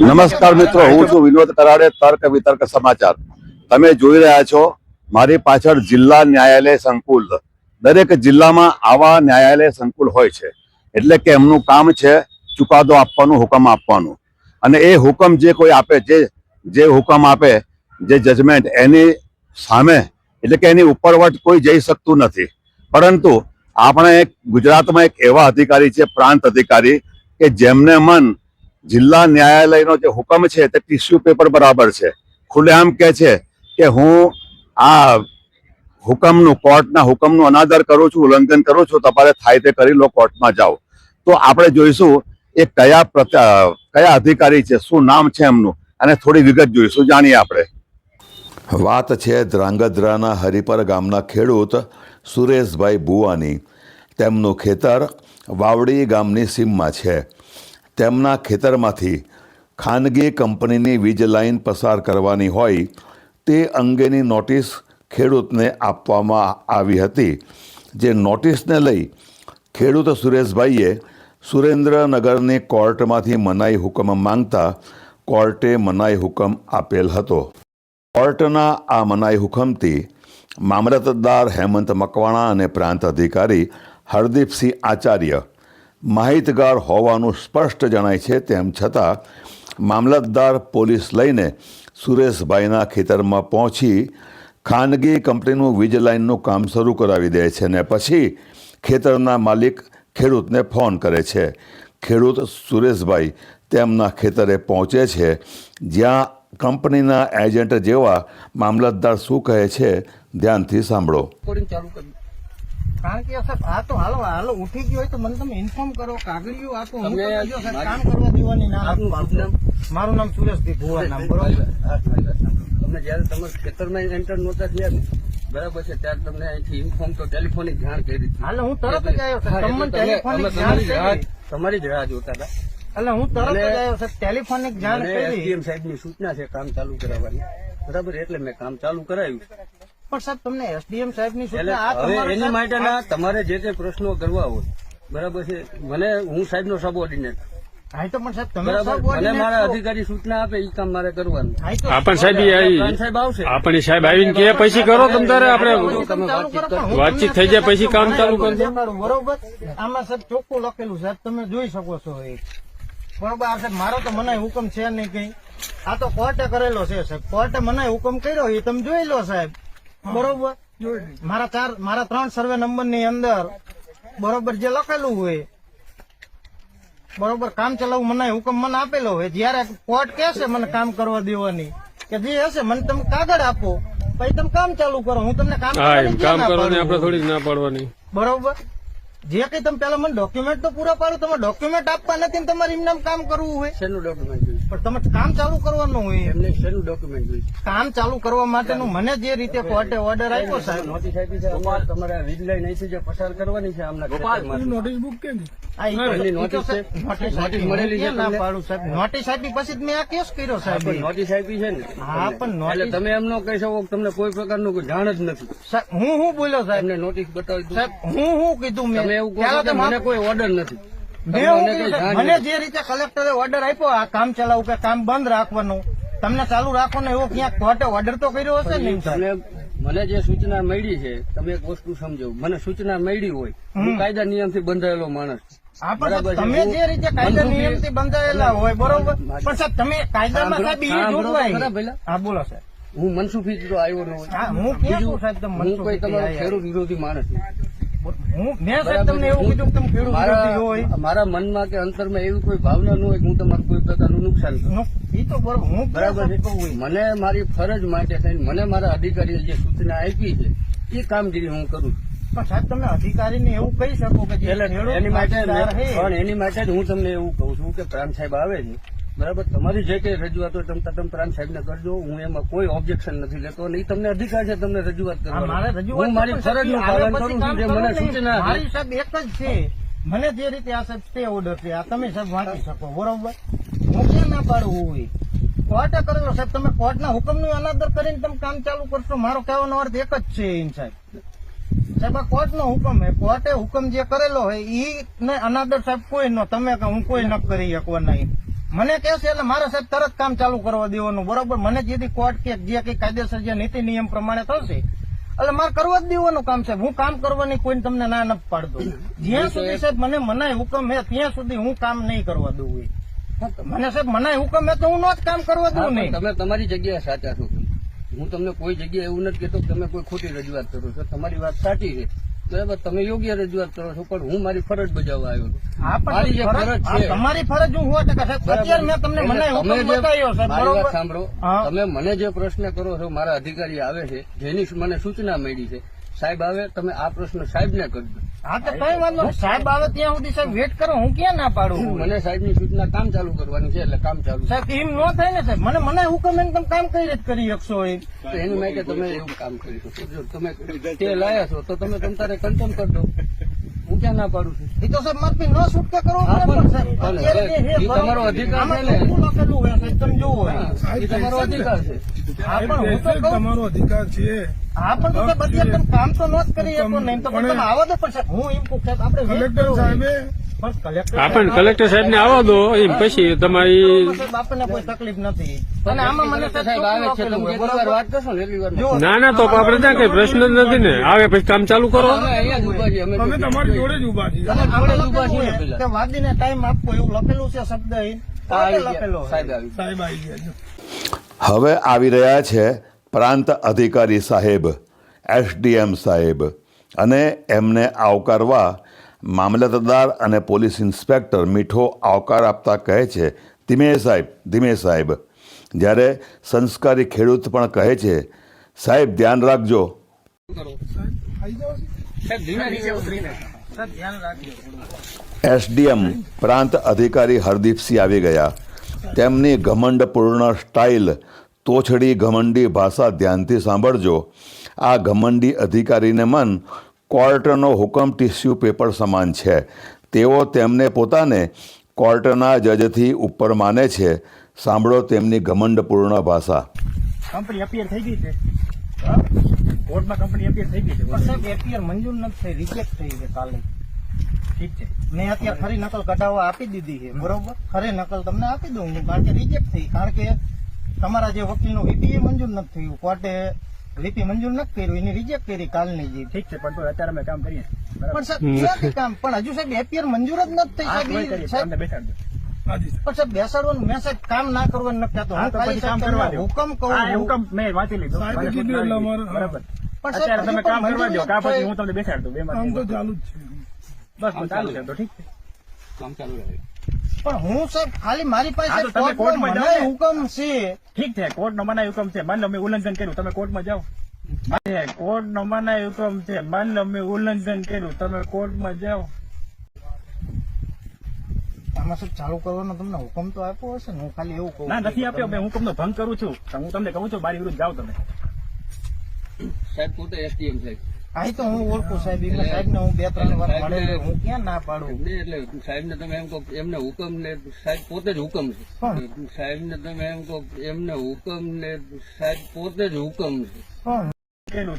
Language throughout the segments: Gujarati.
નમસ્કાર મિત્રો, હું છું વિનોદ કરાડે, તર્ક વિતર્ક સમાચાર. તમે જોઈ રહ્યા છો, મારી પાછળ જિલ્લા ન્યાયાલય સંકુલ. દરેક જિલ્લામાં આવા ન્યાયાલય સંકુલ હોય છે. એટલે કે એમનું કામ છે ચુકાદો આપવાનું, હુકમ આપવાનું. અને એ હુકમ જે કોઈ આપે, જે જે હુકમ આપે, જે જજમેન્ટ એની સામે, એટલે કે એની ઉપરવટ કોઈ જઈ શકતું નથી. પરંતુ આપણે ગુજરાતમાં એક એવા અધિકારી છે, પ્રાંત અધિકારી, કે જેમને મન જિલ્લા ન્યાયાલયનો જે હુકમ છે તે ટિશ્યુ પેપર બરાબર છે. ખુલ્લેઆમ કહે છે કે હું આ હુકમનું, કોર્ટના હુકમનું અનાદર કરું છું, ઉલ્લંઘન કરું છું, તમારે થાય તે કરી લો, કોર્ટમાં જાઓ. તો આપણે જોઈશું એ કયા કયા અધિકારી છે, શું નામ છે એમનું, અને થોડી વિગત જોઈશું, જાણીએ આપણે. વાત છે ધ્રાંગધ્રાના હરિપર ગામના ખેડૂત સુરેશભાઈ ભુવાની. તેમનું ખેતર વાવડી ગામની સીમમાં છે. તેમના ખેતરમાંથી ખાનગી કંપનીની વીજ લાઇન પસાર કરવાની હોય તે અંગેની નોટિસ ખેડૂતને આપવામાં આવી હતી. જે નોટિસને લઈ ખેડૂત સુરેશભાઈએ સુરેન્દ્રનગરની કોર્ટમાંથી મનાઈ હુકમ માંગતા કોર્ટે મનાઈ હુકમ આપેલ હતો. કોર્ટના આ મનાઈ હુકમથી મામલતદાર હેમંત મકવાણા અને પ્રાંત અધિકારી હરદીપસિંહ આચાર્ય માહિતગાર હોવાનું સ્પષ્ટ જણાય છે તેમ છતાં મામલતદાર પોલીસ લઈને સુરેશભાઈના ખેતરમાં પહોંચી ખાનગી કંપનીનું વીજ લાઇનનું કામ શરૂ કરાવી દે છે ને પછી ખેતરના માલિક ખેડૂતને ફોન કરે છે. ખેડૂત સુરેશભાઈ તેમના ખેતરે પહોંચે છે જ્યાં કંપનીના એજન્ટ જેવા મામલતદાર શું કહે છે ધ્યાનથી સાંભળો. રેકોર્ડિંગ ચાલુ કરી. કારણ કે સાહેબ આ તો હાલો હાલો ઉઠી ગયો હોય તો મને તમે ઇન્ફોર્મ કરો કાગળિયું હું સાહેબ મારી- કામ કરવા દેવાની ના આપું. મારું નામ સુરેશભાઈ ભુવા નામ બરોબર? તમને જયારે તમારા ખેતરમાં એન્ટર નહોતા થયા ને બરાબર છે ત્યારે તમને અહીંથી ઇન્ફોર્મ તો ટેલિફોનિક જાણ કરી. હાલે હું તરત જ આવ્યો તમને ટેલિફોનિક જાણ તમારી જ રાહ જોતા હતા. એટલે હું તરત જ આવ્યો સાહેબ ટેલિફોનિક જાણ કરી. એસડીએમ સાહેબની સૂચના છે કામ ચાલુ કરાવવાની. બરાબર એટલે મેં કામ ચાલુ કરાવ્યું. પણ સાહેબ તમને એસડીએમ સાહેબની સૂચના આ એની સાહેબ- માટેના તમારે જે તે પ્રશ્નો કરવા હોય બરાબર છે? મને હું સાહેબનો સબઓર્ડિનેટ. હા, એ તો પણ સાહેબ તમે મને મારા અધિકારી સૂચના આપે એ કામ મારે કરવાનું. આપણ સાહેબ સાહેબ આવશે. આપણે સાહેબ આવીને કે પછી કરો તમ તારે આપણે વાતચીત થઈ જાય પછી કામ ચાલુ કરજો. બરોબર? આમાં સાહેબ ચોખ્ખું લખેલું સાહેબ તમે જોઈ શકો છો એ. બરોબર આ સાહેબ મારો તો મનાય હુકમ છે નહીં કઈ. આ તો કોર્ટે કરેલો છે સાહેબ. કોર્ટે મનાય હુકમ કર્યો એ તમે જોઈ લો સાહેબ. બરોબર? મારા ચાર મારા ત્રણ સર્વે નંબરની અંદર બરોબર જે લખેલું હોય બરોબર કામ ચલાવવું મને હુકમ મને આપેલો હોય જયારે કોર્ટ કહેશે મને કામ કરવા દેવાની કે જે હશે મને તમે કાગળ આપો પછી તમે કામ ચાલુ કરો હું તમને કામ કામ ના કરવાની પાડું? આપણે થોડી ના પાડવાની. બરોબર? જે કઈ તમે પેલા મને ડોક્યુમેન્ટ તો પૂરા પાડો તમે ડોક્યુમેન્ટ આપવા નથી તમારે એમને કામ કરવું હોય. શેનું ડોક્યુમેન્ટ પણ તમે કામ ચાલુ કરવાનું હોય. એમને શેનું ડોક્યુમેન્ટ જોઈશે કામ ચાલુ કરવા માટેનું મને જે રીતે કોર્ટે ઓર્ડર આપ્યો સાહેબ. નોટિસ આપી છે. અમારે તમારે વીજ લાઈન અહીંથી જે પસાર કરવાની છે આમના. નોટિસ બુક કેમ એમની નોટિસ આપી. મળેલી છે હું ક્યાં ના તમને? પાડું સાહેબ? નોટિસ આપી પછી જ મેં આ કેસ કર્યો સાહેબ. નોટિસ આપી છે ને. હા, પણ એટલે તમે એમ ન કહી શકો તમને કોઈ પ્રકારનું કોઈ જાણ જ નથી. સાહેબ, હું હું બોલ્યો સાહેબ? એમને નોટિસ બતાવી સાહેબ હું હું કીધું મેં? એવું કહો કે મને કોઈ ઓર્ડર નથી. મને જે રીતે કલેક્ટરે ઓર્ડર આપ્યો આ કામ ચલાવવું કે કામ બંધ રાખવાનું તમને ચાલુ રાખવાનો એવો ક્યાંક કોર્ટે ઓર્ડર તો કર્યો હશે ને? મને જે સૂચના મળી છે તમે એક વસ્તુ સમજો. મને સૂચના મળી હોય હું. કાયદા નિયમથી બંધાયેલો માણસ. તમે જે રીતે કાયદા નિયમ નિયમથી બંધાયેલા હોય બરોબર? પણ સાહેબ તમે કાયદામાં સાહેબ એ જોગવાઈ. હા બોલો સાહેબ. હું મનસુખી તો આવ્યો ન હોય. હું કોઈ તમારો ખેડૂત વિરોધી માણસ મારા મનમાં કે અંતરમાં એવી કોઈ ભાવના ન હોય કે હું તમારું કોઈ પ્રકારનું નુકસાન કરું. તો બરાબર. મને મારી ફરજ માટે થઈને મને મારા અધિકારીએ જે સૂચના આપી છે એ કામગીરી હું કરું પણ સાહેબ તમે અધિકારીને એવું કહી શકો કે એની માટે પણ એની માટે જ હું તમને એવું કહું છું કે પ્રામ સાહેબ આવે છે. બરાબર? તમારી જે કઈ રજૂઆત હોય તમે તમે પ્રાંત સાહેબને કરજો. હું એમાં કોઈ ઓબ્જેક્શન નથી લેતો. અને ઈ તમને અધિકાર છે તમને રજૂઆત કરવાનો. હું મારી ફરજનું પાલન કરું છું જે મને સૂચના મારી સાહેબ એક જ છે. મને જે રીતે આ સાહેબ સ્ટે ઓર્ડર છે આ તમે સાહેબ વાંચી શકો બરોબર? હું ક્યાં ના પાડવું હોય કોર્ટે કરેલો સાહેબ તમે કોર્ટના હુકમનું અનાદર કરીને તમે કામ ચાલુ કરશો. મારો કહેવાનો અર્થ એક જ છે એમ સાહેબ. સાહેબ આ કોર્ટ નો હુકમ હે કોર્ટે હુકમ જે કરેલો હોય ઈ ને અનાદર સાહેબ કોઈ નો તમે કે હું કોઈ ન કરી શકવા નહીં. મને કહેશે એટલે મારે સાહેબ તરત કામ ચાલુ કરવા દેવાનું બરોબર? મને જેથી કોર્ટ કે જે કઈ કાયદેસર જે નીતિ નિયમ પ્રમાણે થશે એટલે મારે કરવા જ દેવાનું કામ છે હું કામ કરવાની કોઈ તમને ના નથી પાડતો. જ્યાં સુધી સાહેબ મને મનાય હુકમ હે ત્યાં સુધી હું કામ નહીં કરવા દઉં મને સાહેબ મનાય હુકમ હે તો હું નો જ કામ કરવા દઉં નહીં. તમે તમારી જગ્યાએ સાચા છો. હું તમને કોઈ જગ્યાએ એવું નથી કેતો તમે કોઈ ખોટી રજૂઆત કરો છો. તમારી વાત સાચી છે. તમે યોગ્ય રજૂઆત કરો છો પણ હું મારી ફરજ બજાવવા આવ્યો છું. મારી જે ફરજ- છે. તમારી ફરજ હું સાહેબ. અત્યારે મેં તમને સાહેબ વાત સાંભળો. તમે મને જે પ્રશ્ન કરો છો મારા અધિકારી આવે છે જેની મને સૂચના મળી છે સાહેબ આવે તમે આ પ્રશ્ન સાહેબને કરજો હા તો કઈ વાંધો નહીં. સાહેબ આવે ત્યાં સુધી સાહેબ વેટ કરો હું ક્યાં ના પાડું? મને સાહેબની સૂચના કામ ચાલુ કરવાની છે એટલે કામ ચાલુ સાહેબ એમ ન થાય ને સાહેબ. મને મને હુકમ એને તમે કામ કઈ રીતે કરી શકશો એ તો એની માટે તમે એવું કામ કરી શકો. જો તમે તે લાયા છો તો તમે તમ તારે કન્ટેમ કરી દો. હું ક્યાં ના પાડું છું? એ તો સાહેબ મારથી ન છૂટકે સાહેબ. એ તમારો અધિકાર છે ને. સાહેબ તમે જોવો તમારો અધિકાર છે. તમારો અધિકાર છે. હા પણ તો સાહેબ અત્યારે કામ તો ન જ કરી શકો નહીં. તો પછી તમે આવો દો પણ સાહેબ હું એમ કહું સાહેબ આપણે કલેક્ટર સાહેબે પણ કલેક્ટર હા પણ કલેક્ટર સાહેબ ને આવવા દો એમ પછી તમારી આપણને કોઈ તકલીફ નથી. ને ના ના તો આપણે ત્યાં કઈ પ્રશ્ન જ નથી ને. આવે પછી કામ ચાલુ કરો. તમારી જોડે જ ઊભા છીએ. વાદીને ટાઈમ આપવો એવું લખેલું છે શબ્દ. સાહેબ આવી ગયા. હવે આવી રહ્યા છે પ્રાંત અધિકારી સાહેબ એસડીએમ સાહેબ. અને એમને આવકારવા મામલતદાર અને પોલીસ ઇન્સ્પેક્ટર મીઠો આવકાર આપતા કહે છે. ધીમે સાહેબ ધીમે સાહેબ. જ્યારે સંસ્કારી ખેડૂત પણ કહે છે સાહેબ ધ્યાન રાખજો. આવી જાઓ છો. સાહેબ ધીમે ધીમે. સાહેબ, ધ્યાન રાખજો. એસડીએમ પ્રાંત અધિકારી હરદીપસિંહ આવી ગયા. તેમની ઘમંડપૂર્ણ સ્ટાઇલ તોછડી ઘમંડી ભાષા ધ્યાનથી સાંભળજો. આ ઘમંડી અધિકારીને મન કોર્ટનો હુકમ ટિશ્યુ પેપર સમાન છે. તેઓ તેમને પોતાને કોર્ટના જજથી ઉપર માને છે. સાંભળો તેમની ઘમંડપૂર્ણ ભાષા. કંપની અપિયર થઈ ગઈ છે? કોર્ટમાં કંપની અપિયર થઈ ગઈ છે? મંજૂર નથી થઈ રિજેક્ટ થઈ છે કાલે. ઠીક છે. મેં અત્યારે ખરી નકલ કઢાવવા આપી દીધી છે બરોબર? ખરી નકલ તમને આપી દઉં હું કારણ કે રિજેક્ટ થઈ. કારણ કે તમારા જે વકીલનું વીપી મંજૂર નથી થયું. કોર્ટે વીપી મંજૂર નથી કર્યું એની રિજેક્ટ કરી કાલની જે. ઠીક છે પણ અત્યારે અમે કામ કરીએ. પણ સાહેબ કામ? પણ હજુ સાહેબ એપીઆર મંજૂર જ નથી થઈ. સાહેબ. પણ સાહેબ બેસાડવાનું મેં સાહેબ કામ ના કરવાનું નથી થતો. હું ખાલી કામ કરવા હુકમ કહું. હુકમ મેં વાંચી લીધો. બરાબર. પણ સાહેબ અત્યારે તમે કામ કરવા દો. કા પછી હું તમને બેસાડ દઉં. બે કામ તો ચાલુ જ છે. બસ ચાલુ છે તો ઠીક છે. કામ ચાલુ રહે. પણ હું સાહેબ ખાલી મારી પાસે તમે કોર્ટમાં જાઓ હુકમ છે. ઠીક છે કોર્ટ નો મનાય હુકમ છે. માન લો મેં ઉલ્લંઘન કર્યું. તમે કોર્ટમાં જાઓ. કોર્ટ નો મનાય હુકમ છે. માન લો મેં ઉલ્લંઘન કર્યું. તમે કોર્ટમાં જાઓ. આમાં શું ચાલુ કરવાનો તમને હુકમ તો આપ્યો હશે ને. હું ખાલી એવું કહું ના નથી આપ્યો. મેં હુકમ નો ભંગ કરું છું. હું તમને કહું છું મારી વિરુદ્ધ જાઓ તમે. સાહેબ પોતે એસડીએમ સાહેબ. અહીં તો હું ઓળખું સાહેબ એમને સાહેબ ને હું બે ત્રણ વાર મળેલો હું ક્યાં ના પાડું? એટલે સાહેબ ને તમે એમ કહો એમને હુકમ ને સાહેબ પોતે જ હુકમ છે. સાહેબ ને તમે એમ કહો એમને હુકમ ને સાહેબ પોતે જ હુકમ છે.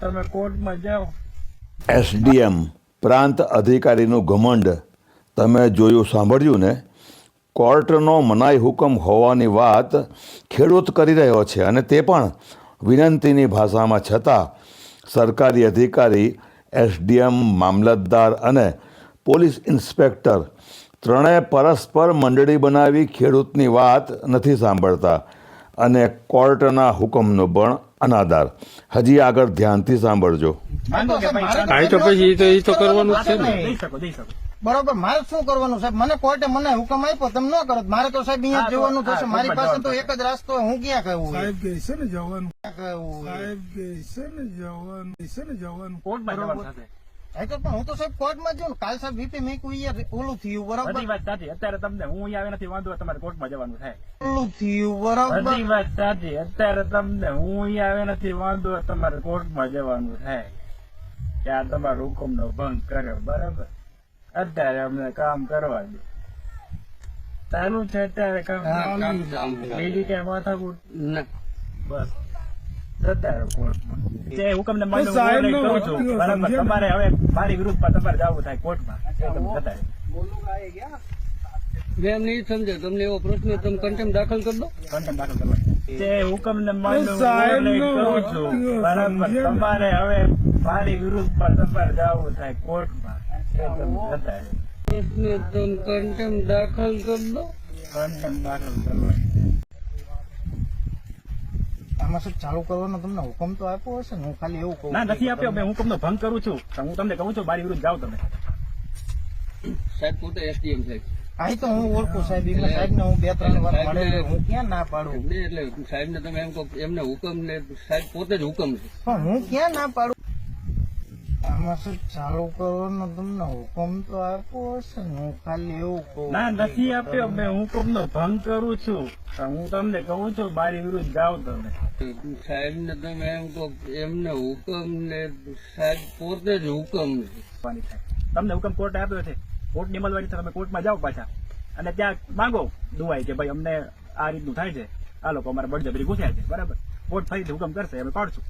તમે કોર્ટમાં જાઓ. એસડીએમ પ્રાંત અધિકારીનું ઘમંડ. તમે જોયું સાંભળ્યું ને? કોર્ટનો મનાઈ હુકમ હોવાની વાત ખેડૂત કરી રહ્યો છે અને તે પણ વિનંતીની ભાષામાં છતાં સરકારી અધિકારી એસડીએમ મામલતદાર અને પોલીસ ઇન્સ્પેક્ટર ત્રણેય પરસ્પર મંડળી બનાવી ખેડૂતની વાત નથી સાંભળતા અને કોર્ટના હુકમનો પણ અનાદાર હજી આગળ ધ્યાનથી સાંભળજો. તો પછી તો- એ તો કરવાનું છે ને. બરોબર મારે શું કરવાનું સાહેબ? મને કોર્ટે મને હુકમ આપ્યો તમે ન કરો. મારે તો સાહેબ અહીંયા જવાનું થશે. મારી પાસે તો એક જ રાસ્તો હું ક્યાં કહું સાહેબ કે છે ને જવાનું? સાહેબ કે છે ને જવાનું? છે ને જવાનું? કોર્ટમાં જવાનું થશે તો પણ હું તો સાહેબ કોર્ટમાં જઉં ને. કાલ સાહેબ વીપી મેં ઓલું થયું બધી બરાબર વાત સાચી. અત્યારે તમને હું અહીંયા આવે નથી વાંધો તમારે કોર્ટમાં જવાનું થાય. ઓલું થયું બરાબર? બધી વાત સાચી. અત્યારે તમને હું અહીંયા આવે નથી વાંધો તમારે કોર્ટમાં જવાનું થાય. ત્યાં આ તમારો હુકમનો ભંગ કર્યો બરાબર? અત્યારે અમને કામ કરવા દે. તારું છે અત્યારે કામ બીજી માથાકૂટ? બસ? તમારે હવે મારી વિરુદ્ધમાં તમારે જવું થાય કોર્ટમાં. એ તમે જતા રહો. મેં એમ નહીં સમજે. તમને એવો પ્રશ્ન તમે કન્ટેમ દાખલ કરી દો. દાખલ કરવા. તમારે હવે મારી પર તમારે જવું થાય કોર્ટમાં. કન્ટેમ દાખલ કરી દો content દાખલ કરવા. આમાં ચાલુ કરવાનો તમને હુકમ તો આપ્યો હશે ને હું ખાલી એવું કહું ના નથી આપ્યો મેં હુકમનો ભંગ કરું છું તો હું તમને કહું છું મારી વિરુદ્ધ જાઓ તમે સાહેબ પોતે એસડીએમ સાહેબ આ તો હું ઓળખું સાહેબ એટલે સાહેબ ને હું બે ત્રણ વાર મળેલો હું ક્યાં ના પાડું એટલે એટલે સાહેબ ને તમે એમ કહો એમને હુકમ ને સાહેબ પોતે જ હુકમ છે. પણ હું ક્યાં ના પાડું? આમાં ચાલુ કરવાનો તમને હુકમ તો આપ્યો હશે ને. હું ખાલી એવું કહું ના નથી આપ્યો. મેં હુકમનો ભંગ કરું છું. હું તમને કહું છું મારી વિરુદ્ધ જાઓ તમે. સાહેબ ને તમે એમ કહો એમને હુકમ ને સાહેબ પોતે જ હુકમ થાય. તમને હુકમ કોર્ટે આપ્યો છે. કોર્ટની અમલવારી છે. તમે કોર્ટમાં જાઓ પાછા. અને ત્યાં માંગો દુવાઈ કે ભાઈ અમને આ રીતનું થાય છે. આ લોકો અમારે બળજબરી ઘૂસ્યા છે. બરાબર? કોર્ટ ફરીથી હુકમ કરશે. અમે પાડશું.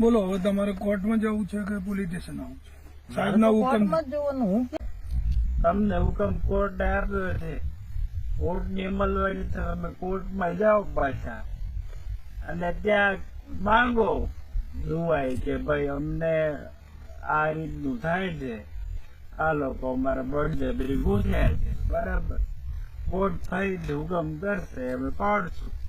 બોલો હવે તમારે કોર્ટમાં જવું છે કે પોલીસ સ્ટેશન આવું છે? સાહેબના હુકમ કોર્ટમાં જવાનું હું તમને હુકમ કોર્ટ આપ્યો છે. કોર્ટની અમલવારી તમે કોર્ટમાં જાઓ પાછા. અને ત્યાં માંગો જોવાય કે ભાઈ અમને આ રીતનું થાય છે. આ લોકો અમારા બળજબરી ઘૂસ્યા છે. બરાબર. કોર્ટ થઈ હુકમ કરશે અમે પાડશું.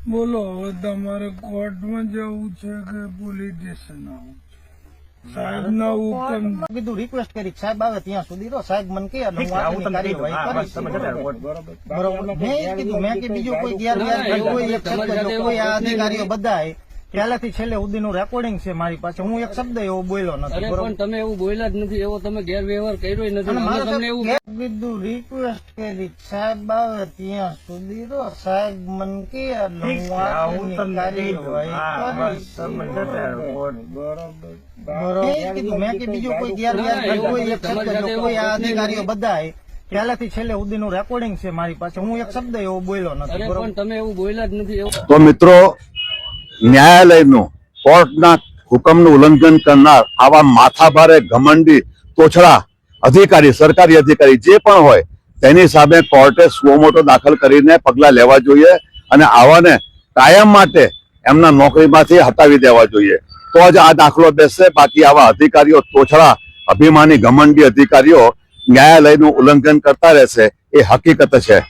બોલો હવે તમારે કોર્ટમાં જવું છે કે પોલીસ સ્ટેશન આવું સાહેબના હુકમ કીધું રિક્વેસ્ટ કરી સાહેબ આવે ત્યાં સુધી તો સાહેબ મને બરોબર મેં કીધું મેં કે બીજું કોઈ ગેર ના, ગેર એવું કોઈ એક તમારી શબ્દ સાથે જો એવો કોઈ આ અધિકારીઓ નથી. પહેલાથી છેલ્લે સુધીનું રેકોર્ડિંગ છે મારી પાસે. હું એક શબ્દ એવો બોલ્યો નથી પણ તમે એવું બોલ્યા જ નથી. એવો તમે ગેરવ્યવહાર કર્યો નથી. અને તમને એવું સાહેબ રિક્વેસ્ટ કરી. સાહેબ આવે ત્યાં સુધી તો સાહેબ મન કે બરોબર. મેં કીધું કે બીજું કોઈ ગેર ગેર ના, એવું કોઈ એક શબ્દ કોઈ આ અધિકારીઓ બધાય પહેલાથી છેલ્લે સુધીનું રેકોર્ડિંગ છે મારી પાસે. હું એક શબ્દ એવો બોલ્યો નથી પણ તમે એવું બોલ્યા જ નથી. તો મિત્રો ન્યાયાલયનું કોર્ટના હુકમનું ઉલ્લંઘન કરનાર આવા માથાભારે ઘમંડી તોછડા અધિકારી, સરકારી અધિકારી જે પણ હોય, તેની સામે કોર્ટે સુઓમોટો દાખલ કરીને પગલાં લેવા જોઈએ અને આવાને કાયમ માટે એમના નોકરીમાંથી હટાવી દેવા જોઈએ. તો જ આ દાખલો બેસશે. બાકી આવા અધિકારીઓ તોછડા અભિમાની ઘમંડી અધિકારીઓ ન્યાયાલયનું ઉલ્લંઘન કરતા રહેશે. એ હકીકત છે.